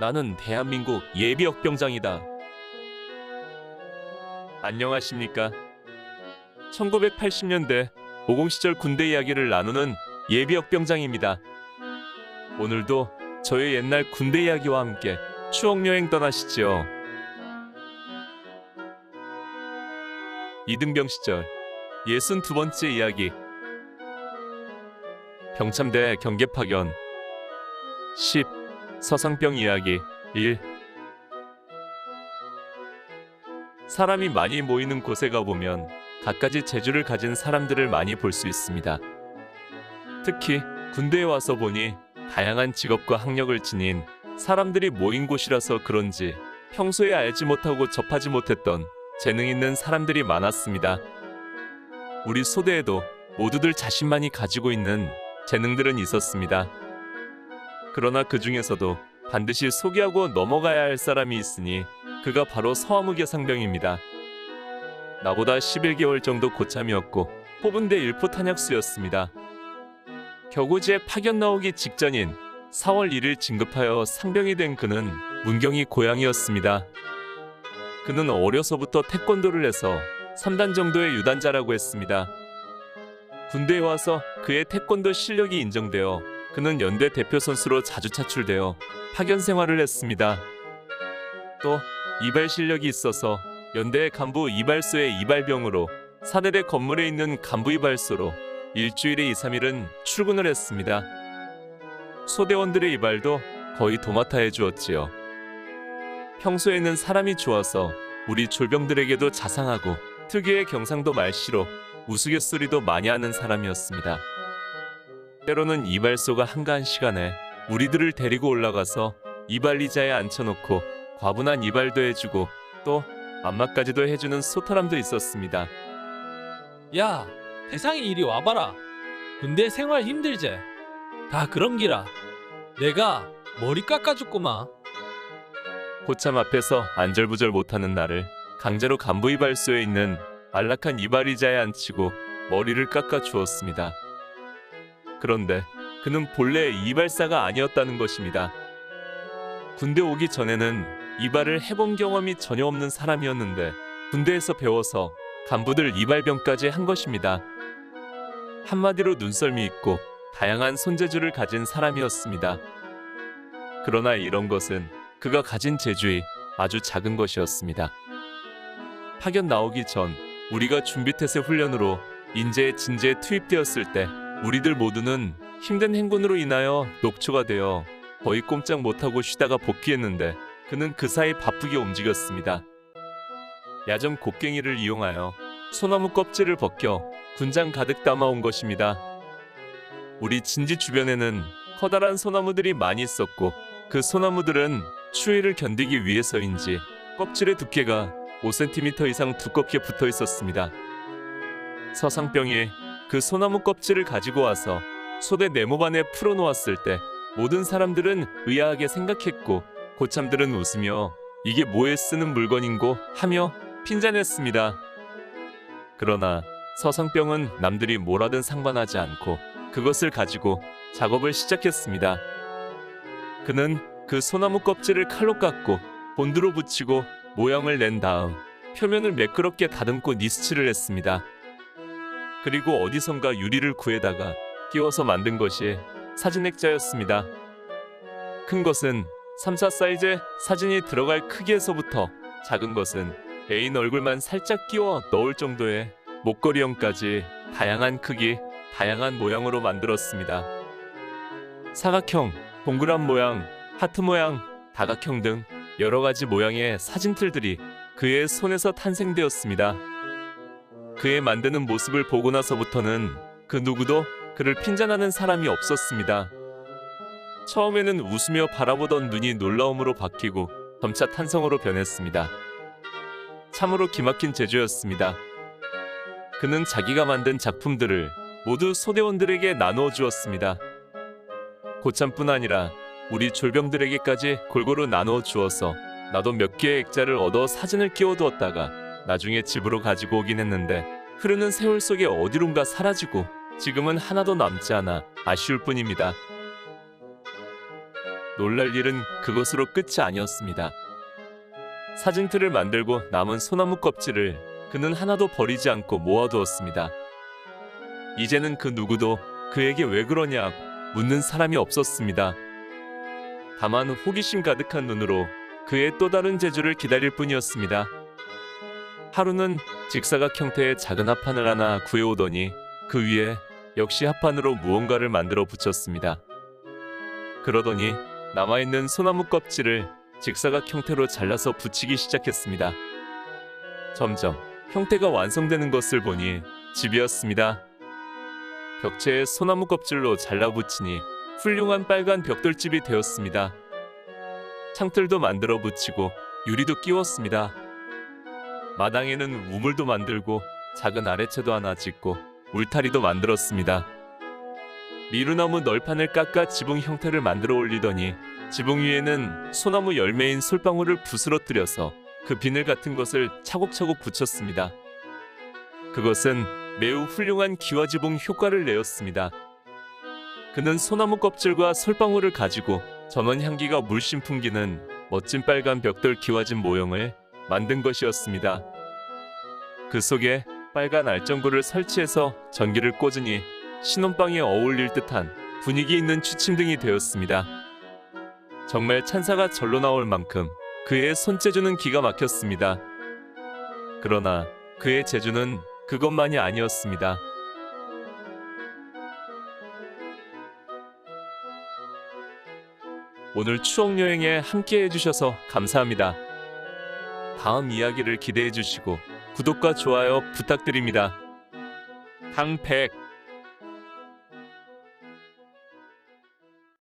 나는 대한민국 예비역병장이다. 안녕하십니까? 1980년대 오공 시절 군대 이야기를 나누는 예비역병장입니다. 오늘도 저의 옛날 군대 이야기와 함께 추억 여행 떠나시지요. 이등병 시절 62번째 이야기 병참대 경계 파견 10 서상병 이야기 1 사람이 많이 모이는 곳에 가보면 갖가지 재주를 가진 사람들을 많이 볼 수 있습니다. 특히 군대에 와서 보니 다양한 직업과 학력을 지닌 사람들이 모인 곳이라서 그런지 평소에 알지 못하고 접하지 못했던 재능 있는 사람들이 많았습니다. 우리 소대에도 모두들 자신만이 가지고 있는 재능들은 있었습니다. 그러나 그 중에서도 반드시 소개하고 넘어가야 할 사람이 있으니 그가 바로 서화무계 상병입니다. 나보다 11개월 정도 고참이었고 데 일포 탄약수였습니다. 격오지에 파견 나오기 직전인 4월 1일 진급하여 상병이 된 그는 문경이 고향이었습니다. 그는 어려서부터 태권도를 해서 3단 정도의 유단자라고 했습니다. 군대에 와서 그의 태권도 실력이 인정되어 그는 연대 대표 선수로 자주 차출되어 파견 생활을 했습니다. 또 이발 실력이 있어서 연대 간부 이발소의 이발병으로 사대대 건물에 있는 간부 이발소로 일주일에 2, 3일은 출근을 했습니다. 소대원들의 이발도 거의 도맡아 해주었지요. 평소에는 사람이 좋아서 우리 졸병들에게도 자상하고 특유의 경상도 말씨로 우스갯소리도 많이 하는 사람이었습니다. 때로는 이발소가 한가한 시간에 우리들을 데리고 올라가서 이발 의자에 앉혀놓고 과분한 이발도 해주고 또 안마까지도 해주는 소탈함도 있었습니다. 야, 대상이 이리 와봐라. 군대 생활 힘들제. 다 그런 기라. 내가 머리 깎아줬구마. 고참 앞에서 안절부절 못하는 나를 강제로 간부 이발소에 있는 안락한 이발 의자에 앉히고 머리를 깎아 주었습니다. 그런데 그는 본래 이발사가 아니었다는 것입니다. 군대 오기 전에는 이발을 해본 경험이 전혀 없는 사람이었는데 군대에서 배워서 간부들 이발병까지 한 것입니다. 한마디로 눈썰미 있고 다양한 손재주를 가진 사람이었습니다. 그러나 이런 것은 그가 가진 재주이 아주 작은 것이었습니다. 파견 나오기 전 우리가 준비태세 훈련으로 인제에 진제에 투입되었을 때 우리들 모두는 힘든 행군으로 인하여 녹초가 되어 거의 꼼짝 못하고 쉬다가 복귀했는데 그는 그 사이 바쁘게 움직였습니다. 야전 곡괭이를 이용하여 소나무 껍질을 벗겨 군장 가득 담아온 것입니다. 우리 진지 주변에는 커다란 소나무들이 많이 있었고 그 소나무들은 추위를 견디기 위해서인지 껍질의 두께가 5cm 이상 두껍게 붙어 있었습니다. 서상병이 그 소나무 껍질을 가지고 와서 소대 네모 반에 풀어놓았을 때 모든 사람들은 의아하게 생각했고 고참들은 웃으며 이게 뭐에 쓰는 물건인고 하며 핀잔했습니다. 그러나 서상병은 남들이 뭐라든 상관하지 않고 그것을 가지고 작업을 시작했습니다. 그는 그 소나무 껍질을 칼로 깎고 본드로 붙이고 모양을 낸 다음 표면을 매끄럽게 다듬고 니스칠을 했습니다. 그리고 어디선가 유리를 구해다가 끼워서 만든 것이 사진 액자였습니다. 큰 것은 3, 4 사이즈의 사진이 들어갈 크기에서부터 작은 것은 애인 얼굴만 살짝 끼워 넣을 정도의 목걸이형까지 다양한 크기, 다양한 모양으로 만들었습니다. 사각형, 동그란 모양, 하트 모양, 다각형 등 여러 가지 모양의 사진틀들이 그의 손에서 탄생되었습니다. 그의 만드는 모습을 보고 나서부터는 그 누구도 그를 핀잔하는 사람이 없었습니다. 처음에는 웃으며 바라보던 눈이 놀라움으로 바뀌고 점차 탄성으로 변했습니다. 참으로 기막힌 제주였습니다. 그는 자기가 만든 작품들을 모두 소대원들에게 나누어 주었습니다. 고참뿐 아니라 우리 졸병들에게까지 골고루 나누어 주어서 나도 몇 개의 액자를 얻어 사진을 끼워 두었다가 나중에 집으로 가지고 오긴 했는데 흐르는 세월 속에 어디론가 사라지고 지금은 하나도 남지 않아 아쉬울 뿐입니다. 놀랄 일은 그것으로 끝이 아니었습니다. 사진틀을 만들고 남은 소나무 껍질을 그는 하나도 버리지 않고 모아두었습니다. 이제는 그 누구도 그에게 왜 그러냐 묻는 사람이 없었습니다. 다만 호기심 가득한 눈으로 그의 또 다른 재주를 기다릴 뿐이었습니다. 하루는 직사각 형태의 작은 합판을 하나 구해오더니 그 위에 역시 합판으로 무언가를 만들어 붙였습니다. 그러더니 남아있는 소나무 껍질을 직사각 형태로 잘라서 붙이기 시작했습니다. 점점 형태가 완성되는 것을 보니 집이었습니다. 벽체에 소나무 껍질로 잘라 붙이니 훌륭한 빨간 벽돌집이 되었습니다. 창틀도 만들어 붙이고 유리도 끼웠습니다. 마당에는 우물도 만들고 작은 아래채도 하나 짓고 울타리도 만들었습니다. 미루나무 널판을 깎아 지붕 형태를 만들어 올리더니 지붕 위에는 소나무 열매인 솔방울을 부스러뜨려서 그 비늘 같은 것을 차곡차곡 붙였습니다. 그것은 매우 훌륭한 기와지붕 효과를 내었습니다. 그는 소나무 껍질과 솔방울을 가지고 전원 향기가 물씬 풍기는 멋진 빨간 벽돌 기와집 모형을 만든 것이었습니다. 그 속에 빨간 알전구를 설치해서 전기를 꽂으니 신혼방에 어울릴 듯한 분위기 있는 취침등이 되었습니다. 정말 찬사가 절로 나올 만큼 그의 손재주는 기가 막혔습니다. 그러나 그의 재주는 그것만이 아니었습니다. 오늘 추억 여행에 함께 해주셔서 감사합니다. 다음 이야기를 기대해 주시고 구독과 좋아요 부탁드립니다. 강백